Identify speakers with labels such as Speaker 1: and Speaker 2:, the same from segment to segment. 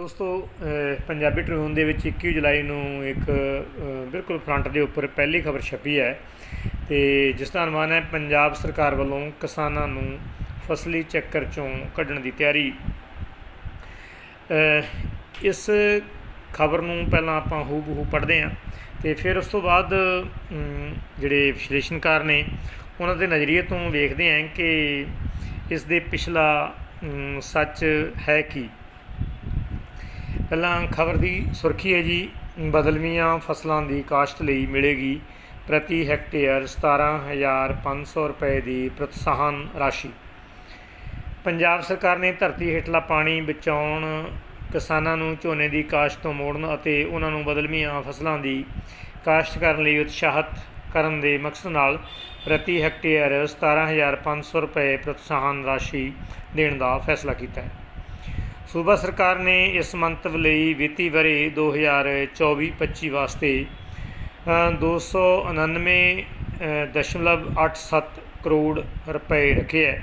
Speaker 1: ਦੋਸਤੋ ਪੰਜਾਬੀ ਟ੍ਰਿਬਿਊਨ ਦੇ ਵਿੱਚ 21 ਜੁਲਾਈ ਨੂੰ ਇੱਕ ਬਿਲਕੁਲ ਫਰੰਟ ਦੇ ਉੱਪਰ ਪਹਿਲੀ ਖਬਰ ਛਪੀ ਹੈ ਤੇ ਜਿਸ ਦਾ ਅਨੁਮਾਨ ਹੈ ਪੰਜਾਬ ਸਰਕਾਰ ਵੱਲੋਂ ਕਿਸਾਨਾਂ ਨੂੰ ਫਸਲੀ ਚੱਕਰ ਚੋਂ ਕੱਢਣ ਦੀ ਤਿਆਰੀ। ਇਸ ਖਬਰ ਨੂੰ ਪਹਿਲਾਂ ਆਪਾਂ ਹੂ ਬਹੂ ਪੜ੍ਹਦੇ ਹਾਂ ਤੇ ਫਿਰ ਉਸ ਤੋਂ ਬਾਅਦ ਜਿਹੜੇ ਵਿਸ਼ਲੇਸ਼ਣਕਾਰ ਨੇ ਉਹਨਾਂ ਦੇ ਨਜ਼ਰੀਏ ਤੋਂ ਵੇਖਦੇ ਹਾਂ ਕਿ ਇਸ ਦੇ ਪਿਛਲਾ ਸੱਚ ਹੈ ਕੀ। ਪਹਿਲਾਂ ਖਬਰ ਦੀ ਸੁਰਖੀ ਹੈ ਜੀ। ਬਦਲਵੀਆਂ ਫਸਲਾਂ ਦੀ ਕਾਸ਼ਤ ਲਈ ਮਿਲੇਗੀ ਪ੍ਰਤੀ ਹੈਕਟੇਅਰ 17500 ਰੁਪਏ ਦੀ ਪ੍ਰੋਤਸਾਹਨ ਰਾਸ਼ੀ। ਪੰਜਾਬ ਸਰਕਾਰ ਨੇ ਧਰਤੀ ਹੇਠਲਾ ਪਾਣੀ ਬਚਾਉਣ, ਕਿਸਾਨਾਂ ਨੂੰ ਝੋਨੇ ਦੀ ਕਾਸ਼ਤ ਤੋਂ ਮੋੜਨ ਅਤੇ ਉਹਨਾਂ ਨੂੰ ਬਦਲਵੀਆਂ ਫਸਲਾਂ ਦੀ ਕਾਸ਼ਤ ਕਰਨ ਲਈ ਉਤਸ਼ਾਹਤ ਕਰਨ ਦੇ ਮਕਸਦ ਨਾਲ ਪ੍ਰਤੀ ਹੈਕਟੇਅਰ 17500 ਰੁਪਏ ਪ੍ਰੋਤਸਾਹਨ ਰਾਸ਼ੀ ਦੇਣ ਦਾ ਫੈਸਲਾ ਕੀਤਾ ਹੈ। ਸੂਬਾ ਸਰਕਾਰ ਨੇ ਇਸ ਮੰਤਵ ਲਈ ਵਿੱਤੀ ਵਰੇ 2024-25 ਵਾਸਤੇ ਅ, 299.87 ਕਰੋੜ ਰੁਪਏ ਰੱਖੇ ਹੈ।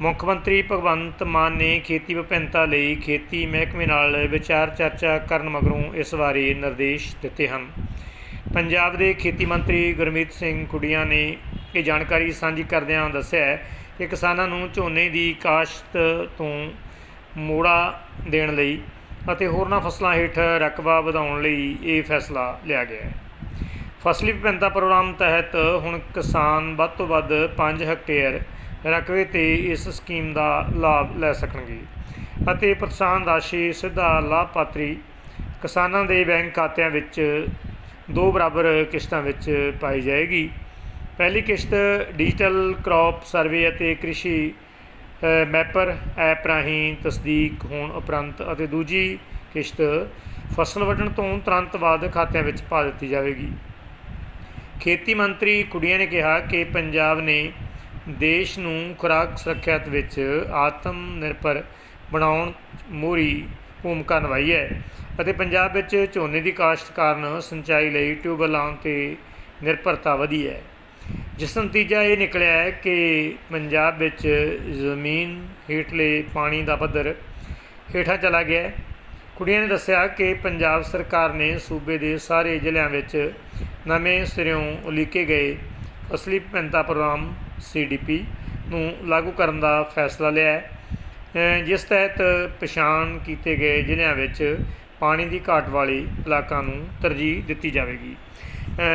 Speaker 1: ਮੁੱਖ ਮੰਤਰੀ ਭਗਵੰਤ ਮਾਨ ਨੇ ਖੇਤੀ ਵਿਭਿੰਨਤਾ ਲਈ ਖੇਤੀ ਮਹਿਕਮੇ ਨਾਲ ਵਿਚਾਰ ਚਰਚਾ ਕਰਨ ਮਗਰੋਂ ਇਸ ਬਾਰੇ ਨਿਰਦੇਸ਼ ਦਿੱਤੇ ਹਨ। ਪੰਜਾਬ ਦੇ ਖੇਤੀ ਮੰਤਰੀ ਗੁਰਮੀਤ ਸਿੰਘ ਕੁੜੀਆਂ ਨੇ ਇਹ ਜਾਣਕਾਰੀ ਸਾਂਝੀ ਕਰਦਿਆਂ ਦੱਸਿਆ ਕਿ ਕਿਸਾਨਾਂ ਨੂੰ ਝੋਨੇ ਦੀ ਕਾਸ਼ਤ ਤੋਂ ਮੋੜਾ ਦੇਣ ਲਈ ਅਤੇ ਹੋਰਨਾਂ ਫਸਲਾਂ ਹੇਠ ਰਕਬਾ ਵਧਾਉਣ ਲਈ ਇਹ ਫੈਸਲਾ ਲਿਆ ਗਿਆ ਹੈ। ਫਸਲੀ ਵਿਭਿੰਨਤਾ ਪ੍ਰੋਗਰਾਮ ਤਹਿਤ ਹੁਣ ਕਿਸਾਨ ਵੱਧ ਤੋਂ ਵੱਧ 5 ਹੈਕਟੇਅਰ ਰਕਬੇ ਤੇ ਇਸ ਸਕੀਮ ਦਾ ਲਾਭ ਲੈ ਸਕਣਗੇ ਅਤੇ ਪ੍ਰੋਤਸਾਹਨ ਰਾਸ਼ੀ ਸਿੱਧਾ ਲਾਭਪਾਤਰੀ ਕਿਸਾਨਾਂ ਦੇ ਬੈਂਕ ਖਾਤਿਆਂ ਵਿੱਚ ਦੋ ਬਰਾਬਰ ਕਿਸ਼ਤਾਂ ਵਿੱਚ ਪਾਈ ਜਾਏਗੀ। ਪਹਿਲੀ ਕਿਸ਼ਤ ਡਿਜੀਟਲ ਕ੍ਰੌਪ ਸਰਵੇ ਅਤੇ ਕ੍ਰਿਸ਼ੀ ਮੈਪਰ ਐਪ ਰਾਹੀਂ ਤਸਦੀਕ ਹੋਣ ਉਪਰੰਤ ਅਤੇ ਦੂਜੀ ਕਿਸ਼ਤ ਫਸਲ ਵੱਢਣ ਤੋਂ ਤੁਰੰਤ ਬਾਅਦ ਖਾਤਿਆਂ ਵਿੱਚ ਪਾ ਦਿੱਤੀ ਜਾਵੇਗੀ। ਖੇਤੀ ਮੰਤਰੀ ਕੁੜੀਆਂ ਨੇ ਕਿਹਾ ਕਿ ਪੰਜਾਬ ਨੇ ਦੇਸ਼ ਨੂੰ ਖੁਰਾਕ ਸੁਰੱਖਿਅਤ ਵਿੱਚ ਆਤਮ ਨਿਰਭਰ ਬਣਾਉਣ ਮੋਰੀ ਭੂਮਿਕਾ ਨਿਭਾਈ ਹੈ ਅਤੇ ਪੰਜਾਬ ਵਿੱਚ ਝੋਨੇ ਦੀ ਕਾਸ਼ਤ ਕਾਰਨ ਸਿੰਚਾਈ ਲਈ ਟਿਊਬਵੈੱਲਾਂ ਤੇ ਨਿਰਭਰਤਾ ਵਧੀ ਹੈ। ਜਿਸ ਦਾ ਨਤੀਜਾ ਇਹ ਨਿਕਲਿਆ ਹੈ ਕਿ ਪੰਜਾਬ ਵਿੱਚ ਜ਼ਮੀਨ ਹੇਠਲੇ ਪਾਣੀ ਦਾ ਪੱਧਰ ਹੇਠਾਂ ਚਲਾ ਗਿਆ ਹੈ। ਕੁੜੀਆਂ ਨੇ ਦੱਸਿਆ ਕਿ ਪੰਜਾਬ ਸਰਕਾਰ ਨੇ ਸੂਬੇ ਦੇ ਸਾਰੇ ਜ਼ਿਲ੍ਹਿਆਂ ਵਿੱਚ ਨਵੇਂ ਸਿਰਿਓਂ ਉਲੀਕੇ ਗਏ ਅਸਲੀ ਵਿਭਿੰਨਤਾ ਪ੍ਰੋਗਰਾਮ ਸੀਡੀਪੀ ਨੂੰ ਲਾਗੂ ਕਰਨ ਦਾ ਫੈਸਲਾ ਲਿਆ ਹੈ। ਜਿਸ ਤਹਿਤ ਪਛਾਣ ਕੀਤੇ ਗਏ ਜ਼ਿਲ੍ਹਿਆਂ ਵਿੱਚ ਪਾਣੀ ਦੀ ਘਾਟ ਵਾਲੇ ਇਲਾਕਿਆਂ ਨੂੰ ਤਰਜੀਹ ਦਿੱਤੀ ਜਾਵੇਗੀ।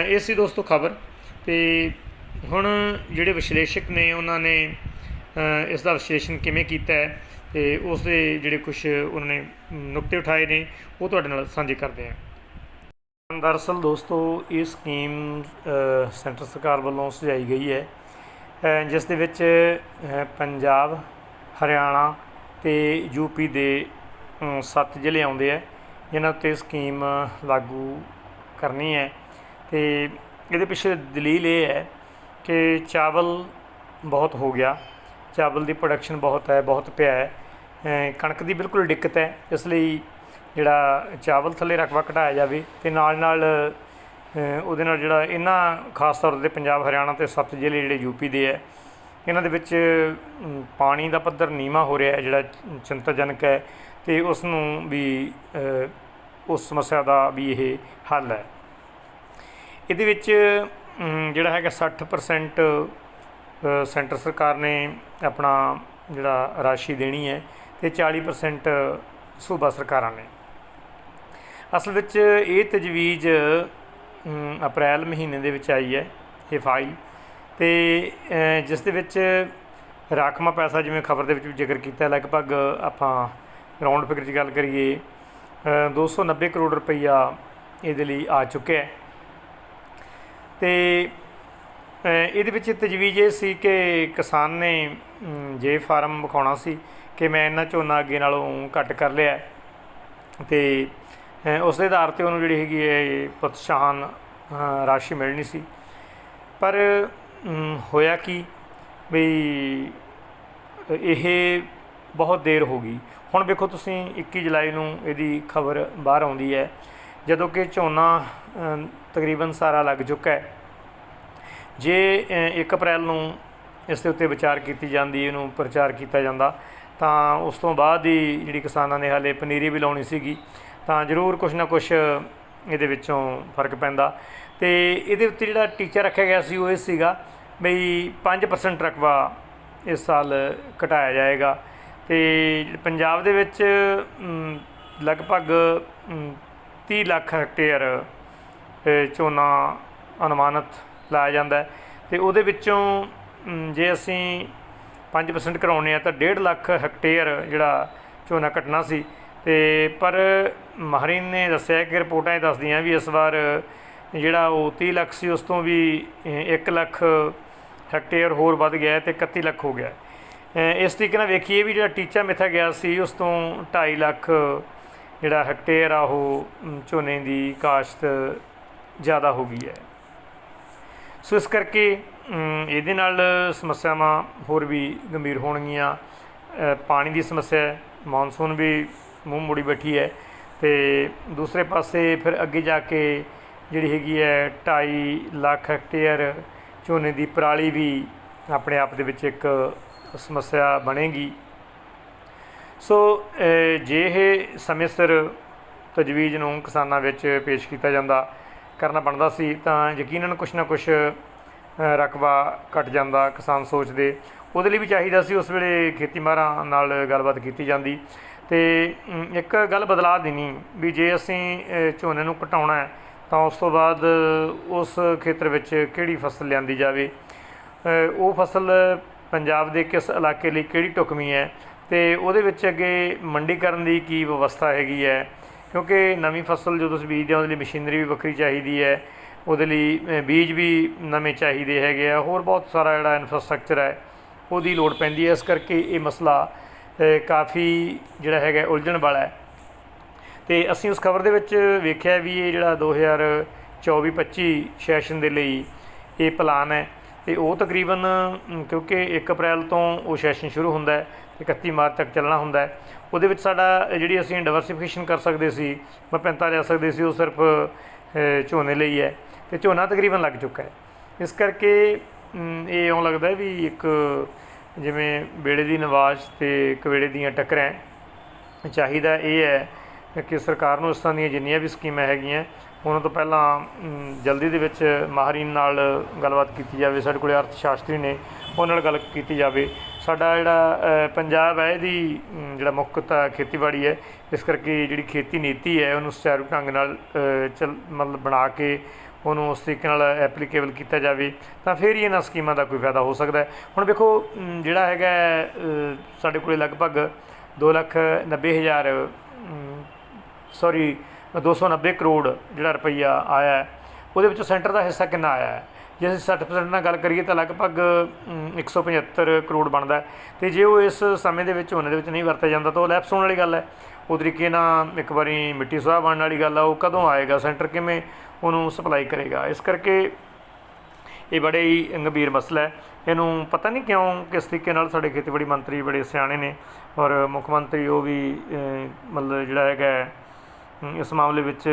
Speaker 1: ਇਹ ਸੀ ਦੋਸਤੋ ਖਬਰ ਤੇ ਹੁਣ ਜਿਹੜੇ ਵਿਸ਼ਲੇਸ਼ਕ ਨੇ, ਉਹਨਾਂ ਨੇ ਇਸ ਦਾ ਵਿਸ਼ਲੇਸ਼ਣ ਕਿਵੇਂ ਕੀਤਾ ਹੈ ਤੇ ਉਸ ਦੇ ਜਿਹੜੇ ਕੁਝ ਉਹਨਾਂ ਨੇ ਨੁਕਤੇ ਉਠਾਏ ਨੇ, ਉਹ ਤੁਹਾਡੇ ਨਾਲ ਸਾਂਝੇ ਕਰਦੇ ਹਾਂ। ਦਰਅਸਲ ਦੋਸਤੋ, ਇਹ ਸਕੀਮ ਸੈਂਟਰ ਸਰਕਾਰ ਵੱਲੋਂ ਸੁਝਾਈ ਗਈ ਹੈ ਜਿਸ ਦੇ ਵਿੱਚ ਪੰਜਾਬ, ਹਰਿਆਣਾ ਤੇ ਯੂਪੀ ਦੇ ਸੱਤ ਜ਼ਿਲ੍ਹੇ ਆਉਂਦੇ ਆ, ਜਿਨ੍ਹਾਂ ਉੱਤੇ ਸਕੀਮ ਲਾਗੂ ਕਰਨੀ ਹੈ। ਤੇ ਇਹਦੇ ਪਿੱਛੇ ਦਲੀਲ ਇਹ ਹੈ ਕਿ ਚਾਵਲ ਬਹੁਤ ਹੋ ਗਿਆ। ਚਾਵਲ ਦੀ ਪ੍ਰੋਡਕਸ਼ਨ ਬਹੁਤ ਹੈ, ਬਹੁਤ ਪਿਆ ਹੈ। ਕਣਕ ਦੀ ਬਿਲਕੁਲ ਦਿੱਕਤ ਹੈ, ਇਸ ਲਈ ਜਿਹੜਾ ਚਾਵਲ ਥੱਲੇ ਰਕਬਾ ਘਟਾਇਆ ਜਾਵੇ ਤੇ ਨਾਲ ਨਾਲ ਉਹਦੇ ਨਾਲ ਜਿਹੜਾ ਇਹਨਾਂ ਖਾਸ ਤੌਰ ਤੇ ਪੰਜਾਬ, ਹਰਿਆਣਾ ਤੇ ਸੱਤ ਜ਼ਿਲ੍ਹੇ ਜਿਹੜੇ ਯੂਪੀ ਦੇ ਹੈ, ਇਹਨਾਂ ਦੇ ਵਿੱਚ ਪਾਣੀ ਦਾ ਪੱਧਰ ਨੀਵਾਂ ਹੋ ਰਿਹਾ ਹੈ, ਜਿਹੜਾ ਚਿੰਤਾਜਨਕ ਹੈ ਤੇ ਉਸ ਨੂੰ ਵੀ ਉਸ ਸਮੱਸਿਆ ਦਾ ਵੀ ਇਹ ਹੱਲ ਹੈ। ਇਹਦੇ ਵਿੱਚ ਜਿਹੜਾ ਹੈਗਾ 60% ਸੈਂਟਰ ਸਰਕਾਰ ਨੇ ਆਪਣਾ ਜਿਹੜਾ ਰਾਸ਼ੀ ਦੇਣੀ ਹੈ ਤੇ 40% ਸੂਬਾ ਸਰਕਾਰਾਂ ਨੇ। ਅਸਲ ਵਿੱਚ ਇਹ ਤਜਵੀਜ਼ ਅਪ੍ਰੈਲ ਮਹੀਨੇ ਦੇ ਵਿੱਚ ਆਈ ਹੈ ਇਹ ਫਾਈਲ ਤੇ ਜਿਸ ਦੇ ਵਿੱਚ ਰਾਖਵਾਂ ਪੈਸਾ ਜਿਵੇਂ ਖਬਰ ਦੇ ਵਿੱਚ ਵੀ ਜ਼ਿਕਰ ਕੀਤਾ ਲਗਭਗ ਆਪਾਂ ਰਾਉਂਡ ਫਿਗਰ 'ਚ ਗੱਲ ਕਰੀਏ ਅ, 290 ਕਰੋੜ ਰੁਪਈਆ ਇਹਦੇ ਲਈ ਆ ਚੁੱਕਿਆ ਹੈ। ਤੇ ਇਹਦੇ ਵਿੱਚ ਤਜਵੀਜ਼ ਇਹ ਸੀ ਕਿ ਕਿਸਾਨ ਨੇ ਜੇ ਫਾਰਮ ਵਿਖਾਉਣਾ ਸੀ ਕਿ ਮੈਂ ਇਹਨਾਂ ਝੋਨਾ ਅੱਗੇ ਨਾਲੋਂ ਘੱਟ ਕਰ ਲਿਆ ਹੈ। ਤੇ ਉਸ ਦੇ ਆਧਾਰ ਤੇ ਉਹਨੂੰ ਜਿਹੜੀ ਹੈਗੀ ਹੈ ਪ੍ਰੋਤਸਾਹਨ ਰਾਸ਼ੀ ਮਿਲਣੀ ਸੀ। ਪਰ ਹੋਇਆ ਕੀ? ਵੀ ਇਹ ਬਹੁਤ ਦੇਰ ਹੋ ਗਈ। ਹੁਣ ਵੇਖੋ ਤੁਸੀਂ 21 ਜੁਲਾਈ ਨੂੰ ਇਹਦੀ ਖਬਰ ਬਾਹਰ ਆਉਂਦੀ ਹੈ। ਜਦੋਂ ਕਿ ਝੋਨਾ ਤਕਰੀਬਨ ਸਾਰਾ ਲੱਗ ਚੁੱਕਾ ਹੈ। ਜੇ ਅ, 1 ਅਪ੍ਰੈਲ ਨੂੰ ਇਸ ਦੇ ਉੱਤੇ ਵਿਚਾਰ ਕੀਤੀ ਜਾਂਦੀ ਇਹਨੂੰ ਪ੍ਰਚਾਰ ਕੀਤਾ ਜਾਂਦਾ ਤਾਂ ਉਸ ਤੋਂ ਬਾਅਦ ਹੀ ਜਿਹੜੀ ਕਿਸਾਨਾਂ ਨੇ ਹਾਲੇ ਪਨੀਰੀ ਵੀ ਲਾਉਣੀ ਸੀਗੀ ਤਾਂ ਜ਼ਰੂਰ ਕੁਛ ਨਾ ਕੁਛ ਇਹਦੇ ਵਿੱਚੋਂ ਫ਼ਰਕ ਪੈਂਦਾ। ਤੇ ਇਹਦੇ ਉੱਤੇ ਜਿਹੜਾ ਟੀਚਾ ਰੱਖਿਆ ਗਿਆ ਸੀ ਉਹ ਇਹ ਸੀਗਾ ਬਈ 5% ਰਕਬਾ ਇਸ ਸਾਲ ਘਟਾਇਆ ਜਾਏਗਾ। ਤੇ ਪੰਜਾਬ ਦੇ ਵਿੱਚ ਲਗਭਗ 30 ਲੱਖ ਹੈਕਟੇਅਰ ਝੋਨਾ ਅਨੁਮਾਨਿਤ ਲਾਇਆ ਜਾਂਦਾ ਹੈ ਤੇ ਉਹਦੇ ਵਿੱਚੋਂ ਜੇ ਅਸੀਂ 5% ਕਰਾਉਨੇ ਆ ਤਾਂ 1.5 ਲੱਖ ਹੈਕਟੇਅਰ ਜਿਹੜਾ ਝੋਨਾ ਕੱਟਣਾ ਸੀ। ਤੇ ਪਰ ਮਾਹਰੀਨ ਨੇ ਦੱਸਿਆ ਕਿ ਰਿਪੋਰਟਾਂ ਇਹ ਦੱਸਦੀਆਂ ਵੀ ਇਸ ਵਾਰ ਜਿਹੜਾ ਉਹ 30 ਲੱਖ ਸੀ, ਉਸ ਤੋਂ ਵੀ 1 ਲੱਖ ਹੈਕਟੇਅਰ ਹੋਰ ਵੱਧ ਗਿਆ ਹੈ ਤੇ 31 ਲੱਖ ਹੋ ਗਿਆ ਇਸ ਤਰੀਕੇ ਨਾਲ ਵੇਖੀਏ ਵੀ ਜਿਹੜਾ ਟੀਚਾ ਮਿੱਥਾ ਗਿਆ ਸੀ, ਉਸ ਤੋਂ 2.5 ਲੱਖ ਜਿਹੜਾ ਹੈਕਟੇਅਰ ਆ ਉਹ ਝੋਨੇ ਦੀ ਕਾਸ਼ਤ ਜ਼ਿਆਦਾ ਹੋ ਗਈ ਹੈ। ਸੋ ਇਸ ਕਰਕੇ ਇਹਦੇ ਨਾਲ ਸਮੱਸਿਆਵਾਂ ਹੋਰ ਵੀ ਗੰਭੀਰ ਹੋਣਗੀਆਂ। ਪਾਣੀ ਦੀ ਸਮੱਸਿਆ ਮੌਨਸੂਨ ਵੀ ਮੂੰਹ ਮੋੜੀ ਬੈਠੀ ਹੈ ਤੇ ਦੂਸਰੇ ਪਾਸੇ ਫਿਰ ਅੱਗੇ ਜਾ ਕੇ ਜਿਹੜੀ ਹੈਗੀ ਹੈ 2.5 ਲੱਖ ਹੈਕਟੇਅਰ ਝੋਨੇ ਦੀ ਪਰਾਲੀ ਵੀ ਆਪਣੇ ਆਪ ਦੇ ਵਿੱਚ ਇੱਕ ਸਮੱਸਿਆ ਬਣੇਗੀ। ਸੋ ਜੇ ਇਹ ਸਮੇਂ ਸਿਰ ਤਜਵੀਜ਼ ਨੂੰ ਕਿਸਾਨਾਂ ਵਿੱਚ ਪੇਸ਼ ਕੀਤਾ ਜਾਂਦਾ, ਕਰਨਾ ਬਣਦਾ ਸੀ, ਤਾਂ ਯਕੀਨਨ ਕੁਛ ਨਾ ਕੁਛ ਰਕਬਾ ਘਟ ਜਾਂਦਾ ਕਿਸਾਨ ਸੋਚਦੇ ਉਹਦੇ ਲਈ ਵੀ ਚਾਹੀਦਾ ਸੀ, ਉਸ ਵੇਲੇ ਖੇਤੀ ਮਾਹਰਾਂ ਨਾਲ ਗੱਲਬਾਤ ਕੀਤੀ ਜਾਂਦੀ। ਤੇ ਇੱਕ ਗੱਲ ਬਦਲਾ ਦੇਣੀ ਵੀ ਜੇ ਅਸੀਂ ਝੋਨੇ ਨੂੰ ਘਟਾਉਣਾ ਹੈ, ਤਾਂ ਉਸ ਤੋਂ ਬਾਅਦ ਉਸ ਖੇਤਰ ਵਿੱਚ ਕਿਹੜੀ ਫਸਲ ਲਿਆਂਦੀ ਜਾਵੇ? ਉਹ ਫਸਲ ਪੰਜਾਬ ਦੇ ਕਿਸ ਇਲਾਕੇ ਲਈ ਕਿਹੜੀ ਢੁਕਵੀਂ ਹੈ? ਅਤੇ ਉਹਦੇ ਵਿੱਚ ਅੱਗੇ ਮੰਡੀਕਰਨ ਦੀ ਕੀ ਵਿਵਸਥਾ ਹੈਗੀ ਹੈ? ਕਿਉਂਕਿ ਨਵੀਂ ਫਸਲ ਜਦੋਂ ਤੁਸੀਂ ਬੀਜਦੇ ਹੋ, ਉਹਦੇ ਲਈ ਮਸ਼ੀਨਰੀ ਵੀ ਵੱਖਰੀ ਚਾਹੀਦੀ ਹੈ। ਉਹਦੇ ਲਈ ਬੀਜ ਵੀ ਨਵੇਂ ਚਾਹੀਦੇ ਹੈਗੇ ਆ। ਹੋਰ ਬਹੁਤ ਸਾਰਾ ਜਿਹੜਾ ਇਨਫਰਾਸਟ੍ਰਕਚਰ ਹੈ, ਉਹਦੀ ਲੋੜ ਪੈਂਦੀ ਹੈ। ਇਸ ਕਰਕੇ ਇਹ ਮਸਲਾ ਕਾਫੀ ਜਿਹੜਾ ਹੈਗਾ ਉਲਝਣ ਵਾਲਾ ਹੈ। ਤੇ ਅਸੀਂ ਉਸ ਖਬਰ ਦੇ ਵਿੱਚ ਵੇਖਿਆ ਵੀ ਇਹ ਜਿਹੜਾ 2024-25 ਸੈਸ਼ਨ ਦੇ ਲਈ ਇਹ ਪਲਾਨ ਹੈ। ਤੇ ਉਹ ਤਕਰੀਬਨ ਕਿਉਂਕਿ 1 ਅਪ੍ਰੈਲ ਤੋਂ ਉਹ ਸੈਸ਼ਨ ਸ਼ੁਰੂ ਹੁੰਦਾ ਹੈ। 31 ਮਾਰਚ ਤੱਕ ਚੱਲਣਾ ਹੁੰਦਾ ਹੈ। ਉਹਦੇ ਵਿੱਚ ਸਾਡਾ ਜਿਹੜੀ ਅਸੀਂ ਡਾਈਵਰਸਿਫਿਕੇਸ਼ਨ ਕਰ ਸਕਦੇ ਸੀ ਵਿਭਿੰਨਤਾ ਲਿਆ ਸਕਦੇ ਸੀ, ਉਹ ਸਿਰਫ ਝੋਨੇ ਲਈ ਹੈ ਤੇ ਝੋਨਾ ਤਕਰੀਬਨ ਲੱਗ ਚੁੱਕਾ ਹੈ। ਇਸ ਕਰਕੇ ਇਹ ਇਉਂ ਲੱਗਦਾ ਵੀ ਇੱਕ, ਜਿਵੇਂ ਬੇੜੇ ਦੀ ਨਵਾਜ਼ ਤੇ ਕਵੇੜੇ ਦੀਆਂ ਟੱਕਰਾਂ ਚਾਹੀਦਾ ਇਹ ਹੈ ਕਿ ਸਰਕਾਰ ਨੂੰ ਇਸ ਤਰ੍ਹਾਂ ਦੀਆਂ ਜਿੰਨੀਆਂ ਵੀ ਸਕੀਮਾਂ ਹੈਗੀਆਂ, ਉਹਨਾਂ ਤੋਂ ਪਹਿਲਾਂ ਜਲਦੀ ਦੇ ਵਿੱਚ ਮਾਹਰੀਨ ਨਾਲ ਗੱਲਬਾਤ ਕੀਤੀ ਜਾਵੇ। ਸਾਡੇ ਕੋਲੇ ਅਰਥ ਸ਼ਾਸਤਰੀ ਨੇ, ਉਹਨਾਂ ਨਾਲ ਗੱਲ ਕੀਤੀ ਜਾਵੇ। ਸਾਡਾ ਜਿਹੜਾ ਪੰਜਾਬ ਹੈ, ਇਹਦੀ ਜਿਹੜਾ ਮੁੱਖ ਤਾਂ ਖੇਤੀਬਾੜੀ ਹੈ, ਇਸ ਕਰਕੇ ਜਿਹੜੀ ਖੇਤੀ ਨੀਤੀ ਹੈ, ਉਹਨੂੰ ਸੁਚਾਰੂ ਢੰਗ ਨਾਲ ਚਲ, ਮਤਲਬ ਬਣਾ ਕੇ ਉਹਨੂੰ ਉਸ ਤਰੀਕੇ ਨਾਲ ਐਪਲੀਕੇਬਲ ਕੀਤਾ ਜਾਵੇ, ਤਾਂ ਫਿਰ ਹੀ ਇਹਨਾਂ ਸਕੀਮਾਂ ਦਾ ਕੋਈ ਫਾਇਦਾ ਹੋ ਸਕਦਾ ਹੈ। ਹੁਣ ਵੇਖੋ ਜਿਹੜਾ ਹੈਗਾ ਸਾਡੇ ਕੋਲੇ ਲਗਭਗ ਦੋ ਲੱਖ ਨੱਬੇ ਹਜ਼ਾਰ ਸੌਰੀ 290 ਕਰੋੜ ਜਿਹੜਾ ਰੁਪਈਆ ਆਇਆ ਉਹਦੇ ਵਿੱਚੋਂ ਸੈਂਟਰ ਦਾ ਹਿੱਸਾ ਕਿੰਨਾ ਆਇਆ ਹੈ? ਜੇ ਅਸੀਂ 60% ਨਾਲ ਗੱਲ ਕਰੀਏ ਤਾਂ ਲਗਭਗ ਅਮ, 175 ਕਰੋੜ ਬਣਦਾ ਹੈ। ਤੇ ਜੇ ਉਹ ਇਸ ਸਮੇਂ ਦੇ ਵਿੱਚ ਹੋਣੇ ਦੇ ਵਿੱਚ ਨਹੀਂ ਵਰਤਿਆ ਜਾਂਦਾ ਤਾਂ ਉਹ ਲੈਪਸ ਹੋਣ ਵਾਲੀ ਗੱਲ ਹੈ। ਉਹ ਤਰੀਕੇ ਨਾਲ ਇੱਕ ਵਾਰੀ ਮਿੱਟੀ ਸੁਆਹ ਬਣਨ ਵਾਲੀ ਗੱਲ ਆ ਉਹ ਕਦੋਂ ਆਏਗਾ ਸੈਂਟਰ ਕਿਵੇਂ ਉਹਨੂੰ ਸਪਲਾਈ ਕਰੇਗਾ? ਇਸ ਕਰਕੇ ਇਹ ਬੜੇ ਹੀ ਗੰਭੀਰ ਮਸਲਾ ਹੈ। ਇਹਨੂੰ ਪਤਾ ਨਹੀਂ ਕਿਉਂ ਕਿਸ ਤਰੀਕੇ ਨਾਲ ਸਾਡੇ ਖੇਤੀਬਾੜੀ ਮੰਤਰੀ ਬੜੇ ਸਿਆਣੇ ਨੇ ਔਰ ਮੁੱਖ ਮੰਤਰੀ ਉਹ ਵੀ ਮਤਲਬ ਜਿਹੜਾ ਹੈਗਾ ਇਸ ਮਾਮਲੇ ਵਿੱਚ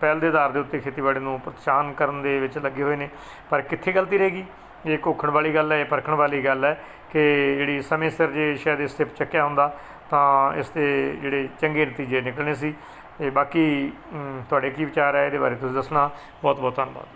Speaker 1: ਪਹਿਲ ਦੇ ਆਧਾਰ ਦੇ ਉੱਤੇ ਖੇਤੀਬਾੜੀ ਨੂੰ ਪ੍ਰੋਤਸਾਹਨ ਕਰਨ ਦੇ ਵਿੱਚ ਲੱਗੇ ਹੋਏ ਨੇ। ਪਰ ਕਿੱਥੇ ਗਲਤੀ ਰਹੇਗੀ? ਇਹ ਘੋਖਣ ਵਾਲੀ ਗੱਲ ਹੈ, ਇਹ ਪਰਖਣ ਵਾਲੀ ਗੱਲ ਹੈ ਕਿ ਜਿਹੜੀ ਸਮੇਂ ਸਿਰ ਜੇ ਸ਼ਾਇਦ ਇਸ 'ਤੇ ਚੱਕਿਆ ਹੁੰਦਾ, ਤਾਂ ਇਸ 'ਤੇ ਜਿਹੜੇ ਚੰਗੇ ਨਤੀਜੇ ਨਿਕਲਣੇ ਸੀ। ਇਹ ਬਾਕੀ ਤੁਹਾਡੇ ਕੀ ਵਿਚਾਰ ਹੈ? ਇਹਦੇ ਬਾਰੇ ਤੁਸੀਂ ਦੱਸਣਾ। ਬਹੁਤ ਬਹੁਤ ਧੰਨਵਾਦ।